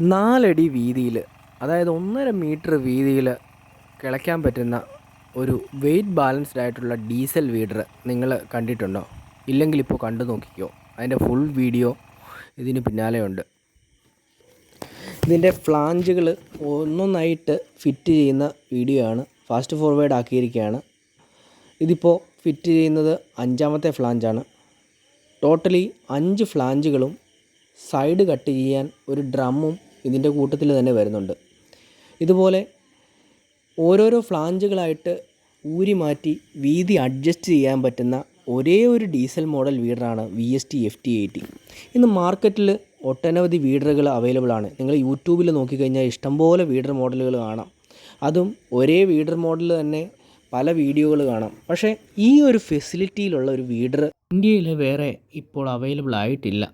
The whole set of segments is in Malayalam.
നാലടി വീതിയിൽ അതായത് ഒന്നര മീറ്റർ വീതിയിൽ കിളയ്ക്കാൻ പറ്റുന്ന ഒരു വെയിറ്റ് ബാലൻസ്ഡ് ആയിട്ടുള്ള ഡീസൽ വീഡർ നിങ്ങൾ കണ്ടിട്ടുണ്ടോ? ഇല്ലെങ്കിൽ ഇപ്പോൾ കണ്ടു നോക്കിക്കോ. അതിന്റെ ഫുൾ വീഡിയോ ഇതിന് പിന്നാലെ ഉണ്ട് ഇതിന്റെ ഫ്ലാഞ്ചുകൾ ഒന്നൊന്നായിട്ട് ഫിറ്റ് ചെയ്യുന്ന വീഡിയോ ആണ്. ഫാസ്റ്റ് ഫോർവേഡ് ആക്കിയിരിക്കുകയാണ്. ഇതിപ്പോൾ ഫിറ്റ് ചെയ്യുന്നത് അഞ്ചാമത്തെ ഫ്ലാഞ്ചാണ് ടോട്ടലി അഞ്ച് ഫ്ലാഞ്ചുകളും സൈഡ് കട്ട് ചെയ്യാൻ ഒരു ഡ്രമ്മും ഇതിന്റെ കൂട്ടത്തിൽ തന്നെ വരുന്നുണ്ട്. ഇതുപോലെ ഓരോരോ ഫ്ലാഞ്ചുകളായിട്ട് ഊരി മാറ്റി വീതി അഡ്ജസ്റ്റ് ചെയ്യാൻ പറ്റുന്ന ഒരേ ഒരു diesel model വീഡറാണ് V S T F T eighty ഇന്ന് മാർക്കറ്റിൽ ഒട്ടനവധി വീഡറുകൾ അവൈലബിൾ ആണ്. നിങ്ങൾ യൂട്യൂബിൽ നോക്കിക്കഴിഞ്ഞാൽ ഇഷ്ടംപോലെ വീഡർ മോഡലുകൾ കാണാം. അതും ഒരേ വീഡർ മോഡൽ തന്നെ പല വീഡിയോകൾ കാണാം. പക്ഷേ ഈ ഒരു ഫെസിലിറ്റിയിലുള്ള ഒരു വീഡർ ഇന്ത്യയിൽ വേറെ ഇപ്പോൾ അവൈലബിൾ ആയിട്ടില്ല.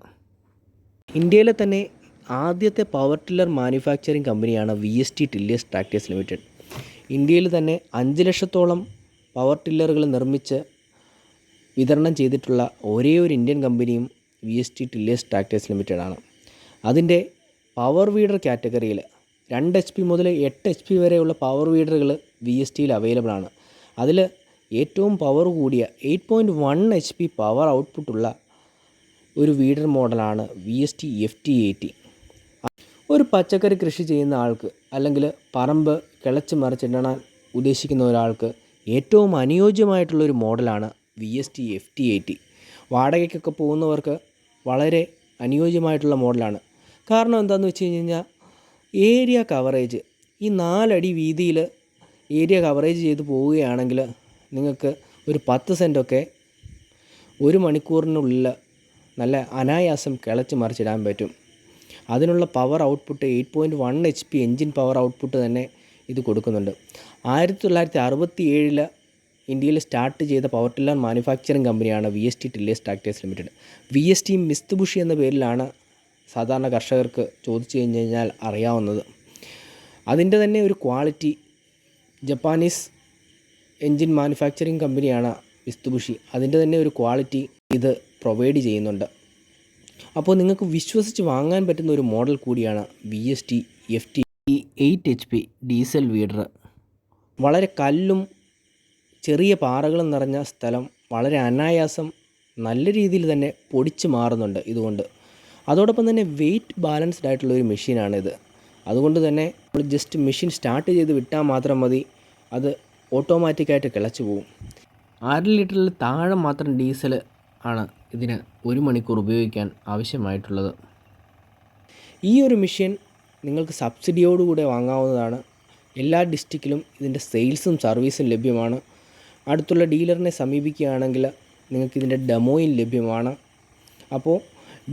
ഇന്ത്യയിലെ തന്നെ ആദ്യത്തെ പവർ ടില്ലർ മാനുഫാക്ചറിംഗ് കമ്പനിയാണ് V S T tillers tractors limited ഇന്ത്യയിൽ തന്നെ അഞ്ച് ലക്ഷത്തോളം പവർ ടില്ലറുകൾ നിർമ്മിച്ച് വിതരണം ചെയ്തിട്ടുള്ള ഒരേ ഒരു ഇന്ത്യൻ കമ്പനിയും V S T tillers tractors limited ആണ് അതിന്റെ പവർ വീഡർ കാറ്റഗറിയിൽ രണ്ട് എച്ച് പി മുതൽ എട്ട് എച്ച് പി വരെയുള്ള പവർ വീഡറുകൾ വി എസ് ടിയിൽ അവൈലബിൾ ആണ്. അതിൽ ഏറ്റവും പവർ കൂടിയ eight point one H P power ഔട്ട്പുട്ടുള്ള ഒരു വീഡർ മോഡലാണ് V S T F T eighty ഒരു പച്ചക്കറി കൃഷി ചെയ്യുന്ന ആൾക്ക് അല്ലെങ്കിൽ പറമ്പ് കിളച്ച് മറിച്ചിടാൻ ഉദ്ദേശിക്കുന്ന ഒരാൾക്ക് ഏറ്റവും അനുയോജ്യമായിട്ടുള്ളൊരു മോഡലാണ് V S T F T A T വാടകയ്ക്കൊക്കെ പോകുന്നവർക്ക് വളരെ അനുയോജ്യമായിട്ടുള്ള മോഡലാണ്. കാരണം എന്താണെന്ന് വെച്ച് കഴിഞ്ഞാൽ ഏരിയ കവറേജ് ഈ നാലടി വീതിയിൽ ഏരിയ കവറേജ് ചെയ്ത് പോവുകയാണെങ്കിൽ നിങ്ങൾക്ക് ഒരു പത്ത് സെന്റൊക്കെ ഒരു മണിക്കൂറിനുള്ളിൽ നല്ല അനായാസം കിളച്ച് മറിച്ചിടാൻ പറ്റും. അതിനുള്ള power output eight point one H P engine power output തന്നെ ഇത് കൊടുക്കുന്നുണ്ട്. ആയിരത്തി തൊള്ളായിരത്തി അറുപത്തി ഏഴിൽ ഇന്ത്യയിൽ സ്റ്റാർട്ട് ചെയ്ത പവർ ടില്ലർ മാനുഫാക്ചറിങ് കമ്പനിയാണ് V S T tillers tractors limited V S T Mitsubishi എന്ന പേരിലാണ് സാധാരണ കർഷകർക്ക് ചോദിച്ചു കഴിഞ്ഞ് കഴിഞ്ഞാൽ അറിയാവുന്നത്. അതിന്റെ തന്നെ ഒരു ക്വാളിറ്റി ജപ്പാനീസ് എൻജിൻ മാനുഫാക്ചറിങ് കമ്പനിയാണ് മിസ്തുബുഷി അതിന്റെ തന്നെ ഒരു ക്വാളിറ്റി ഇത് പ്രൊവൈഡ് ചെയ്യുന്നുണ്ട്. അപ്പോൾ നിങ്ങൾക്ക് വിശ്വസിച്ച് വാങ്ങാൻ പറ്റുന്ന ഒരു മോഡൽ കൂടിയാണ് B S T F T eight H P diesel weeder. വളരെ കല്ലും ചെറിയ പാറകളും നിറഞ്ഞ സ്ഥലം വളരെ അനായാസം നല്ല രീതിയിൽ തന്നെ പൊടിച്ച് മാറുന്നുണ്ട് ഇതുകൊണ്ട്. അതോടൊപ്പം തന്നെ വെയിറ്റ് ബാലൻസ്ഡ് ആയിട്ടുള്ള ഒരു മെഷീനാണിത് അതുകൊണ്ട് തന്നെ നമ്മൾ ജസ്റ്റ് മെഷീൻ സ്റ്റാർട്ട് ചെയ്ത് വിട്ടാൽ മാത്രം മതി അത് ഓട്ടോമാറ്റിക്കായിട്ട് കിളച്ചു പോകും അര ലിറ്ററിൽ താഴെ മാത്രം ഡീസൽ ആണ് ഇതിന് ഒരു മണിക്കൂർ ഉപയോഗിക്കാൻ ആവശ്യമായിട്ടുള്ളത്. ഈ ഒരു മെഷീൻ നിങ്ങൾക്ക് സബ്സിഡിയോടുകൂടെ വാങ്ങാവുന്നതാണ്. എല്ലാ ഡിസ്ട്രിക്റ്റിലും ഇതിന്റെ സെയിൽസും സർവീസും ലഭ്യമാണ്. അടുത്തുള്ള ഡീലറിനെ സമീപിക്കുകയാണെങ്കിൽ നിങ്ങൾക്ക് ഇതിന്റെ ഡെമോയും ലഭ്യമാണ്. അപ്പോൾ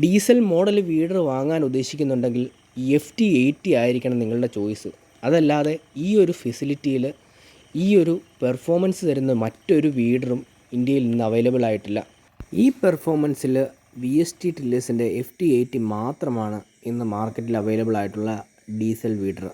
ഡീസൽ മോഡൽ വീഡർ വാങ്ങാൻ ഉദ്ദേശിക്കുന്നുണ്ടെങ്കിൽ എഫ് ടി എയ്റ്റി ആയിരിക്കണം നിങ്ങളുടെ ചോയ്സ് അതല്ലാതെ ഈ ഒരു ഫെസിലിറ്റിയിൽ ഈ ഒരു പെർഫോമൻസ് തരുന്ന മറ്റൊരു വീഡറും ഇന്ത്യയിൽ നിന്ന് അവൈലബിൾ ആയിട്ടില്ല. ഈ പെർഫോമൻസിൽ വി എസ് ടി ടില്ലേഴ്സിന്റെ എഫ് ടി എയ്റ്റി മാത്രമാണ് ഇന്ന് മാർക്കറ്റിൽ അവൈലബിൾ ആയിട്ടുള്ള ഡീസൽ വീഡർ